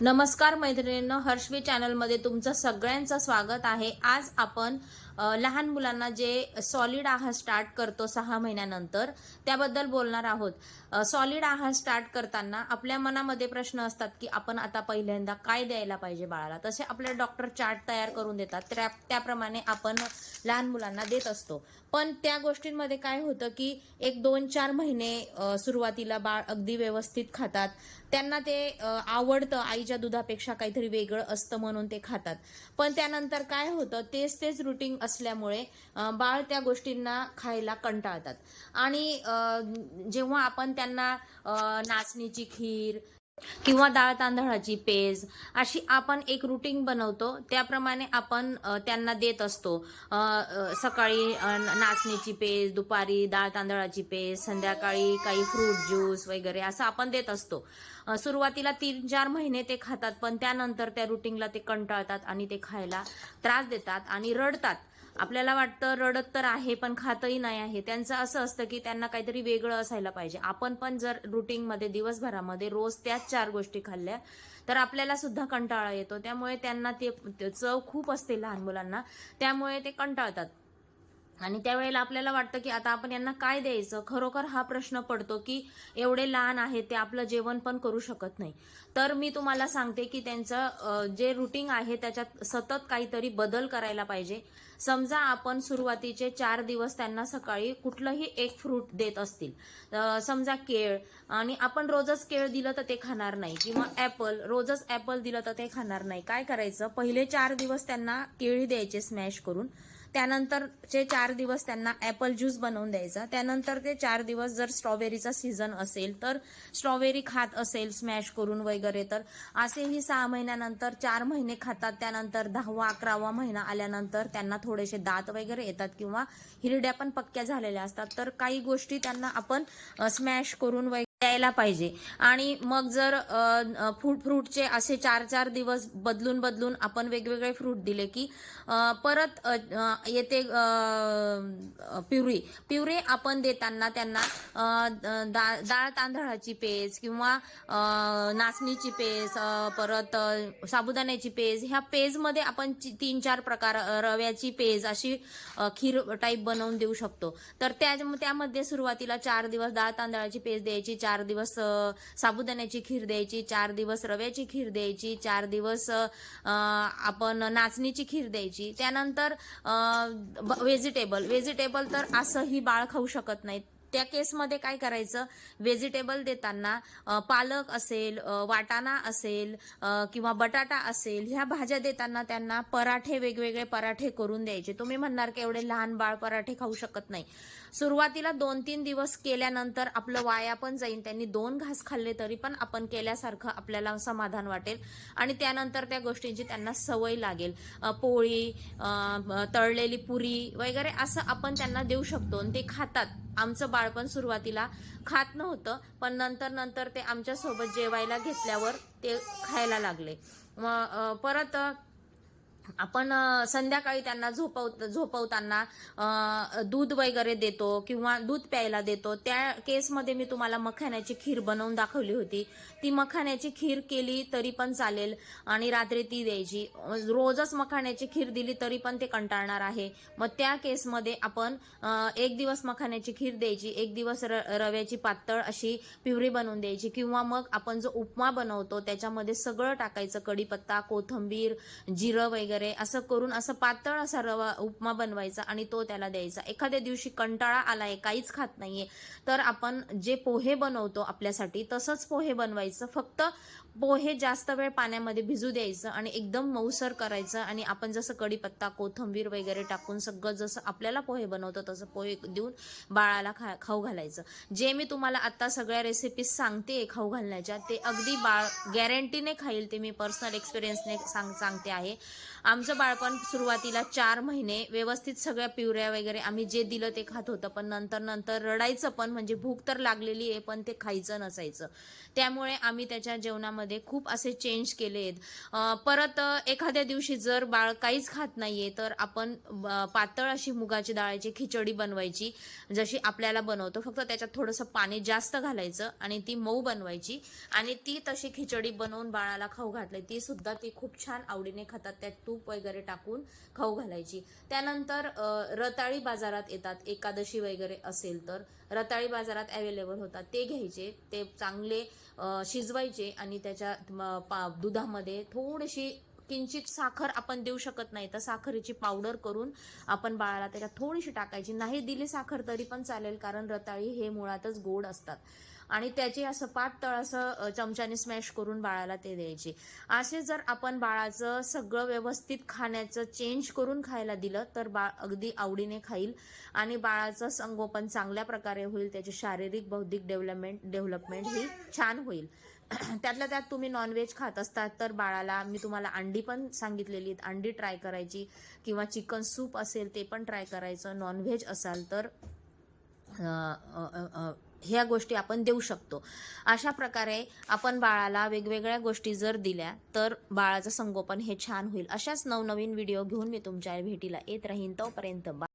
नमस्कार मैत्रिणींनो हर्षवी चॅनलमध्ये तुमचं सगळ्यांचं स्वागत आहे. आज आपण लहान मुलांना जे सॉलिड आहार स्टार्ट करतो सहा महिन्यानंतर त्याबद्दल बोलणार आहोत. सॉलिड आहार स्टार्ट करताना आपल्या मनामध्ये प्रश्न असतात की आपण आता पहिल्यांदा काय द्यायला पाहिजे बाळाला? तसे आपले डॉक्टर चार्ट तयार करून देतात. त्या त्याप्रमाणे आपण लहान मुलांना देत असतो. पण त्या गोष्टींमध्ये काय होतं की एक दोन चार महिने सुरुवातीला बाळ अगदी व्यवस्थित खातात. त्यांना ते आवडतं आईच्या दुधापेक्षा काहीतरी वेगळं असतं म्हणून ते खातात. पण त्यानंतर काय होतं तेच तेच रुटीन असल्यामुळे बाळ त्या गोष्टींना खायला कंटाळतात. आणि जेव्हा आपण त्यांना नाचणीची खीर किंवा डाळ तांदळाची पेज अशी आपण एक रुटीन बनवतो त्याप्रमाणे आपण त्यांना देत असतो. सकाळी नाचणीची पेज दुपारी डाळ तांदळाची पेज संध्याकाळी काही फ्रूट ज्यूस वगैरे असं आपण देत असतो. सुरुवातीला तीन चार महिने ते खातात पण त्यानंतर त्या रुटीनला ते कंटाळतात आणि ते खायला त्रास देतात आणि रडतात. आपल्याला वाटतं रडत तर आहे पण खातही नाही आहे. त्यांचं असं असतं की त्यांना काहीतरी वेगळं असायला पाहिजे. आपण पण जर रुटीनमध्ये दिवसभरामध्ये रोज त्याच चार गोष्टी खाल्ल्या तर आपल्याला सुद्धा कंटाळा येतो. त्यामुळे त्यांना ते चव खूप असते लहान मुलांना. त्यामुळे ते कंटाळतात. आणि त्यावेळेला आपल्याला वाटतं की आता आपण यांना काय द्यायचं? खरोखर हा प्रश्न पडतो की एवढे लहान आहेत ते आपलं जेवण पण करू शकत नाही. तर मी तुम्हाला सांगते की त्यांचं जे रुटीन आहे त्याच्यात सतत काहीतरी बदल करायला पाहिजे. समजा आपण सुरुवातीचे चार दिवस त्यांना सकाळी कुठलंही एक फ्रूट देत असतील. समजा केळ आणि आपण रोजच केळ दिलं तर ते खाणार नाही. किंवा ऍपल रोजच ऍपल दिलं तर ते खाणार नाही. काय करायचं? पहिले चार दिवस त्यांना केळी द्यायचे स्मॅश करून. त्यानंतरचे चार दिवस त्यांना ॲपल ज्यूस बनवून द्यायचा. त्यानंतर ते चार दिवस जर स्ट्रॉबेरीचा सीझन असेल तर स्ट्रॉबेरी खात असेल स्मॅश करून वगैरे तर असेही सहा महिन्यानंतर चार महिने खातात. त्यानंतर दहावा अकरावा महिना आल्यानंतर त्यांना थोडेसे दात वगैरे येतात किंवा हिरड्या पण पक्क्या झालेल्या असतात. तर काही गोष्टी त्यांना आपण स्मॅश करून द्यायला पाहिजे. आणि मग जर फ्रूट फ्रूटचे असे चार चार दिवस बदलून बदलून आपण वेगवेगळे फ्रूट दिले की परत येते पिवरी पिवरी प्युरी. प्युरी आपण देताना त्यांना दा डाळ तांदळाची पेज किंवा नाचणीची पेज परत साबुदाण्याची पेज ह्या पेजमध्ये आपण ची- तीन चार प्रकार रव्याची पेज अशी खीर टाईप बनवून देऊ शकतो. तर त्या त्यामध्ये सुरुवातीला चार दिवस डाळ तांदळाची पेज द्यायची चार दिवस साबुदाण्याची खीर द्यायची चार दिवस रव्याची खीर द्यायची चार दिवस आपण नाचणीची खीर द्यायची. त्यानंतर व्हेजिटेबल. व्हेजिटेबल तर असंही बाळ खाऊ शकत नाही त्या केसमध्ये काय करायचं? व्हेजिटेबल देताना पालक असेल वाटाणा असेल किंवा बटाटा असेल ह्या भाज्या देताना त्यांना पराठे वेगवेगळे पराठे करून द्यायचे. तुम्ही म्हणणार की एवढे लहान बाळ पराठे खाऊ शकत नाही. सुरुवातीला दोन तीन दिवस केल्यानंतर आपलं वाया पण जाईल त्यांनी दोन घास खाल्ले तरी पण आपण केल्यासारखं आपल्याला समाधान वाटेल. आणि त्यानंतर त्या गोष्टींची त्यांना सवय लागेल. पोळी तळलेली पुरी वगैरे असं आपण त्यांना देऊ शकतो. आणि ते खातात. आमचं बाळपण सुरुवातीला खात नव्हतं पण नंतर नंतर ते आमच्यासोबत जेवायला घेतल्यावर ते खायला लागले. मग परत आपण संध्याकाळी त्यांना झोपव झोपवताना दूध वगैरे देतो किंवा दूध प्यायला देतो. त्या केसमध्ये मी तुम्हाला मखाण्याची खीर बनवून दाखवली होती. ती मखाण्याची खीर केली तरी पण चालेल आणि रात्री ती द्यायची. रोजच मखाण्याची खीर दिली तरी पण ते कंटाळणार आहे. मग त्या केसमध्ये आपण एक दिवस मखाण्याची खीर द्यायची एक दिवस र रव्याची पातळ अशी पिवरी बनवून द्यायची किंवा मग आपण जो उपमा बनवतो त्याच्यामध्ये सगळं टाकायचं. कढीपत्ता कोथंबीर जिरं वगैरे असं करून असं पातळ असा रवा उपमा बनवायचा आणि तो त्याला द्यायचा. एखाद्या दिवशी कंटाळा आलाय काहीच खात नाहीये तर आपण जे पोहे बनवतो आपल्यासाठी तसंच पोहे बनवायचं. फक्त पोहे जास्त वेळ पाण्यामध्ये भिजू द्यायचं आणि एकदम मऊसर करायचं आणि आपण जसं कढीपत्ता कोथंबीर वगैरे टाकून सगळं जसं आपल्याला पोहे बनवतो तसं पोहे देऊन बाळाला खा खाऊ घालायचं. जे मी तुम्हाला आता सगळ्या रेसिपीज सांगते खाऊ घालण्याच्या ते अगदी बाळ गॅरंटीने खाईल ते मी पर्सनल एक्सपिरियन्सने सांग सांगते आहे. आमचं बाळपण सुरुवातीला चार महिने व्यवस्थित सगळ्या पिवऱ्या वगैरे आम्ही जे दिलं ते खात होतं पण नंतर नंतर रडायचं पण म्हणजे भूक तर लागलेली आहे पण ते खायचं नसायचं. त्यामुळे आम्ही त्याच्या जेवणामध्ये खूप असे चेंज केले आहेत. परत एखाद्या दिवशी जर बाळ काहीच खात नाहीये तर आपण पातळ अशी मुगाची डाळाची खिचडी बनवायची जशी आपल्याला बनवतो. फक्त त्याच्यात थोडंसं पाणी जास्त घालायचं आणि ती मऊ बनवायची आणि ती तशी खिचडी बनवून बाळाला खाऊ घातली ती सुद्धा ती खूप छान आवडीने खातात. त्यात तूप वगैरे टाकून खाऊ घालायची. त्यानंतर रताळी बाजारात येतात एकादशी वगैरे असेल तर. रताळी बाजारात अवेलेबल होतात. ते घ्यायचे ते चांगले शिजवायचे आणि त्याच्या पा- दुधामध्ये थोडीशी किंचित साखर आपण देऊ शकत नाही. तर साखरेची पावडर करून आपण बाळाला त्याच्यात थोडीशी टाकायची. नाही दिली साखर तरी पण चालेल कारण रताळी हे मुळातच गोड असतात. आणि त्याचे असं पातळ असं चमच्याने स्मॅश करून बाळाला ते द्यायचे. असे जर आपण बाळाचं सगळं व्यवस्थित खाण्याचं चेंज करून खायला दिलं तर बाळ अगदी आवडीने खाईल आणि बाळाचं संगोपन चांगल्या प्रकारे होईल त्याची शारीरिक बौद्धिक डेव्हलपमेंट डेव्हलपमेंट ही छान होईल. त्यातल्या त्यात तुम्ही नॉनव्हेज खात असतात तर बाळाला मी तुम्हाला अंडी पण सांगितलेली आहेत. अंडी ट्राय करायची किंवा चिकन सूप असेल ते पण ट्राय करायचं. नॉनव्हेज असाल तर ह्या गोष्टी आपण देऊ शकतो. अशा प्रकारे आपण बाळाला वेगवेगळ्या गोष्टी जर दिल्या तर बाळाचं संगोपन हे छान होईल. अशाच नवनवीन व्हिडिओ घेऊन मी तुमच्या भेटीला येत राहीन. तोपर्यंत